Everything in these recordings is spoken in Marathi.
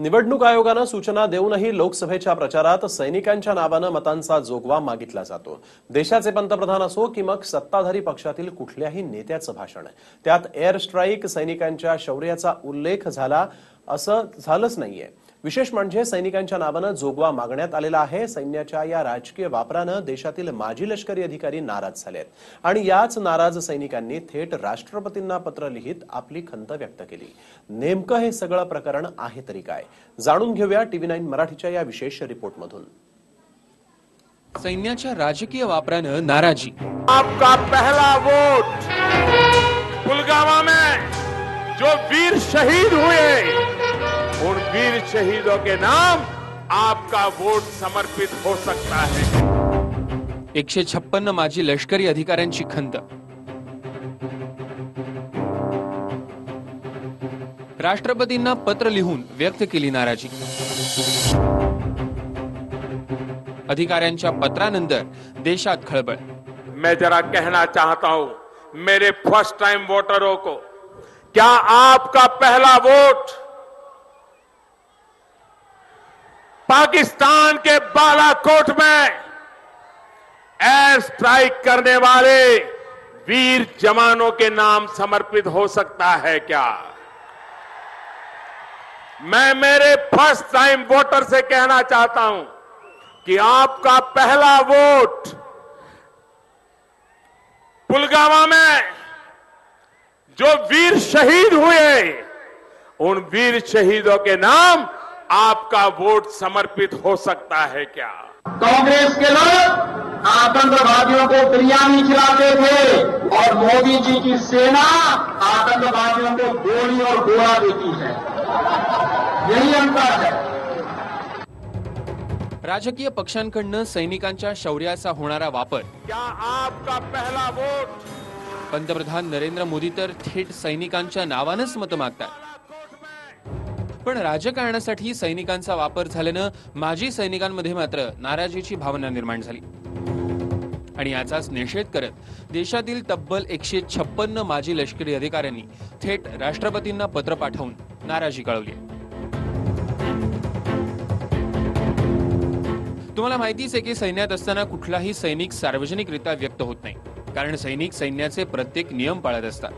निवडणूक आयोगानं सूचना देऊनही लोकसभेच्या प्रचारात सैनिकांच्या नावानं मतांचा जोगवा मागितला जातो. देशाचे पंतप्रधान असो की मग सत्ताधारी पक्षातील कुठल्याही नेत्याचं भाषण. त्यात एअर स्ट्राईक सैनिकांच्या शौर्याचा उल्लेख झाला. असं झालंच नाहीये. विशेष म्हणजे सैनिकांच्या नावानं जोगवा मागण्यात आलेला आहे. सैन्याच्या या राजकीय वापरानं देशातील माजी लष्करी अधिकारी नाराज झालेत. आणि याच नाराज सैनिकांनी थेट राष्ट्रपतींना पत्र लिहित आपली खंत व्यक्त केली. नेमकं हे सगळं प्रकरण आहे तरी काय? जाणून घेऊया टीव्ही नाईन मराठीच्या या विशेष रिपोर्टमधून. सैन्याच्या राजकीय वापरानं नाराजी. आपका पहला वोट में जो वीर शहीद हुए उन वीर शहीदों के नाम आपका वोट समर्पित हो सकता है। एकशे छप्पन्न माजी लष्करी अधिकाऱ्यांची खंत. राष्ट्रपतींना पत्र लिहून व्यक्त केली नाराजी. अधिकाऱ्यांच्या पत्रानंतर देशात खळबळ. मैं जरा कहना चाहता हूं मेरे फर्स्ट टाइम वोटरों को क्या आपका पहला वोट पाकिस्तान के बालाकोट में एयर स्ट्राइक करने वाले वीर जवानों के नाम समर्पित हो सकता है क्या? मैं मेरे फ़र्स्ट टाइम वोटर से कहना चाहता हूँ कि आपका पहला वोट पुलवामा में जो वीर शहीद हुए, उन वीर शहीदों के नाम आपका वोट समर्पित हो सकता है क्या? कांग्रेस के लोग आतंकवादियों को बिरयानी खिलाते थे और मोदी जी की सेना आतंकवादियों को गोली और गोला देती है। यही अंतर है। राजकीय पक्षांकडनं सैनिकांच्या शौर्याचा होणारा वापर. क्या आपका पहला वोट? पंतप्रधान नरेंद्र मोदी तर थेट सैनिकांच्या नावानंच मतं मागतात पण राजकारणासाठी सैनिकांचा वापर झाल्यानं माजी सैनिकांमध्ये मात्र नाराजीची भावना निर्माण झाली. आणि याचाच निषेध करत देशातील तब्बल एकशे छप्पन्न माजी लष्करी अधिकाऱ्यांनी थेट राष्ट्रपतींना पत्र पाठवून नाराजी कळवली तुम्हाला माहितीच आहे की सैन्यात असताना कुठलाही सैनिक सार्वजनिकरित्या व्यक्त होत नाही. कारण सैनिक सैन्याचे प्रत्येक नियम पाळत असतात.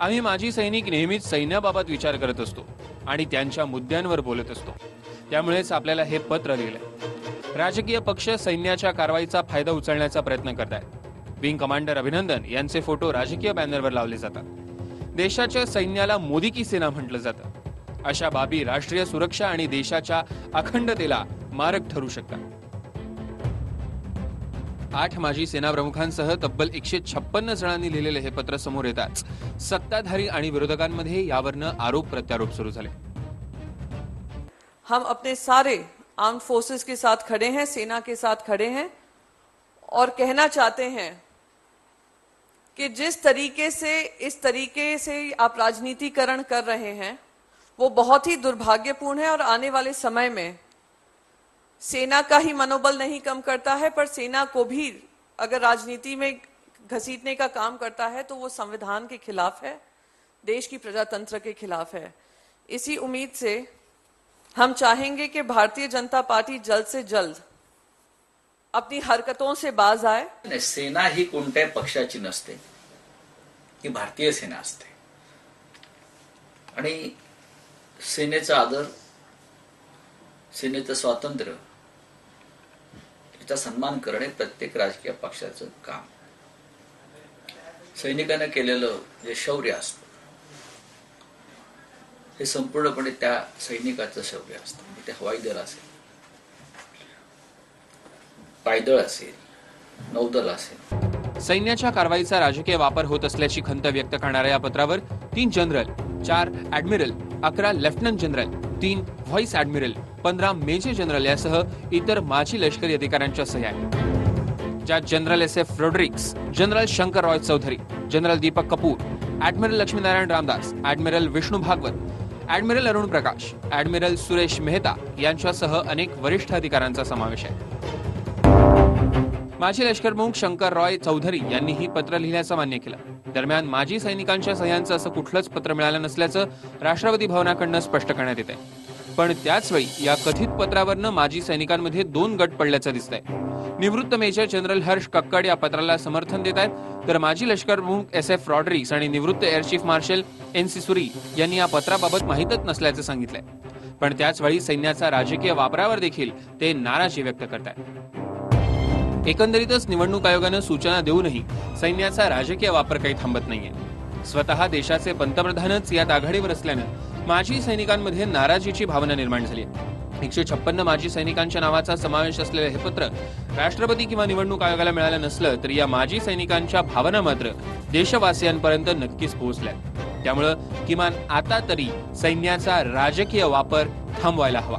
आम्ही माजी सैनिक नेहमीच सैन्याबाबत विचार करत असतो आणि त्यांच्या मुद्द्यांवर बोलत असतो. त्यामुळेच आपल्याला हे पत्र लिहिलंय. राजकीय पक्ष सैन्याच्या कारवाईचा फायदा उचलण्याचा प्रयत्न करत आहेत विंग कमांडर अभिनंदन यांचे फोटो राजकीय बॅनरवर लावले जातात. देशाच्या सैन्याला मोदी की सेना म्हटलं जातं. अशा बाबी राष्ट्रीय सुरक्षा आणि देशाच्या अखंडतेला मारक ठरू शकतात. आठ माजी सेनाप्रमुखांसह तब्बल एकशे छप्पन्न जणांनी लिहिलेले हे पत्र समोर येताच. सत्ताधारी आणि विरोधकांमध्ये यावरनं आरोप प्रत्यारोप सुरू झाले. हम अपने सारे आर्म फोर्सेस के साथ खड़े हैं, सेना के साथ खड़े हैं और कहना चाहते हैं कि जिस तरीके से, इस तरीके से आप राजनीतिकरण कर रहे हैं, वो बहुत ही दुर्भाग्यपूर्ण है और आने वाले समय में सेना का ही मनोबल नहीं कम करता है, पर सेना को भी अगर राजनीति में घसीटने का काम करता है तो वो संविधान के खिलाफ है, देश की प्रजातंत्र के खिलाफ है। इसी उम्मीद से हम चाहेंगे कि भारतीय जनता पार्टी जल्द से जल्द अपनी हरकतों से बाज आए। सेना ही कोणत्याही पक्षाची नसते, ही भारतीय सेना आणि सेनेचा आदर सेनेचं स्वातंत्र्य याचा सन्मान करणे प्रत्येक राजकीय पक्षाचं काम. सैनिकांना केलेलं जे शौर्य असतं हे संपूर्णपणे त्या सैनिकाचं शौर्य असतं. ते हवाई दल असेल पायदळ असेल नौदल असेल. सैन्याच्या कारवाईचा राजकीय वापर होत असल्याची खंत व्यक्त करणाऱ्या या पत्रावर तीन जनरल चार ऍडमिरल अकरा लेफ्टनंट जनरल तीन व्हाईस ऍडमिरल पंधरा मेजर जनरल यासह इतर माजी लष्करी अधिकाऱ्यांच्या सह्या आहेत. ज्यात general S F Rodrigues general Shankar Roy Chowdhury general Deepak Kapoor admiral Laxminarayan Ramdas admiral Vishnu Bhagwat admiral Arun Prakash admiral Suresh Mehta यांच्यासह अनेक वरिष्ठ अधिकाऱ्यांचा समावेश आहे. माजी लष्करप्रमुख शंकर रॉय चौधरी यांनी ही पत्र लिहिल्याचं मान्य केलं. दरम्यान माजी सैनिकांच्या सह्यांचं असं कुठलंच पत्र मिळालं नसल्याचं राष्ट्रवादी भवनाकडनं स्पष्ट करण्यात येत आहे पण त्याच वेळी या कथित पत्रावरनं माजी सैनिकांमध्ये दोन गट पडल्याचं दिसतंय. निवृत्त मेजर जनरल हर्ष कक्कड या पत्राला समर्थन देत आहेत. तर माजी लष्कर प्रमुख एस एफ रॉड्रिक्स आणि निवृत्त air chief marshal N C Suri यांनी या पत्राबाबत माहीतच नसल्याचं सांगितलंय. पण त्याच वेळी सैन्याचा राजकीय वापरावर देखील ते नाराजी व्यक्त करतायत. एकंदरीतच निवडणूक आयोगानं सूचना देऊनही सैन्याचा राजकीय वापर काही थांबत नाहीये. स्वतः देशाचे पंतप्रधानच यात आघाडीवर असल्यानं माजी सैनिकांमध्ये नाराजीची भावना निर्माण झाली आहे. एकशे छप्पन्न माजी सैनिकांच्या नावाचा समावेश असलेलं हे पत्र राष्ट्रपती किंवा निवडणूक आयोगाला मिळालं नसलं तरी या माजी सैनिकांच्या भावना मात्र देशवासियांपर्यंत नक्कीच पोहोचल्या त्यामुळं किमान आता तरी सैन्याचा राजकीय वापर थांबवायला हवा.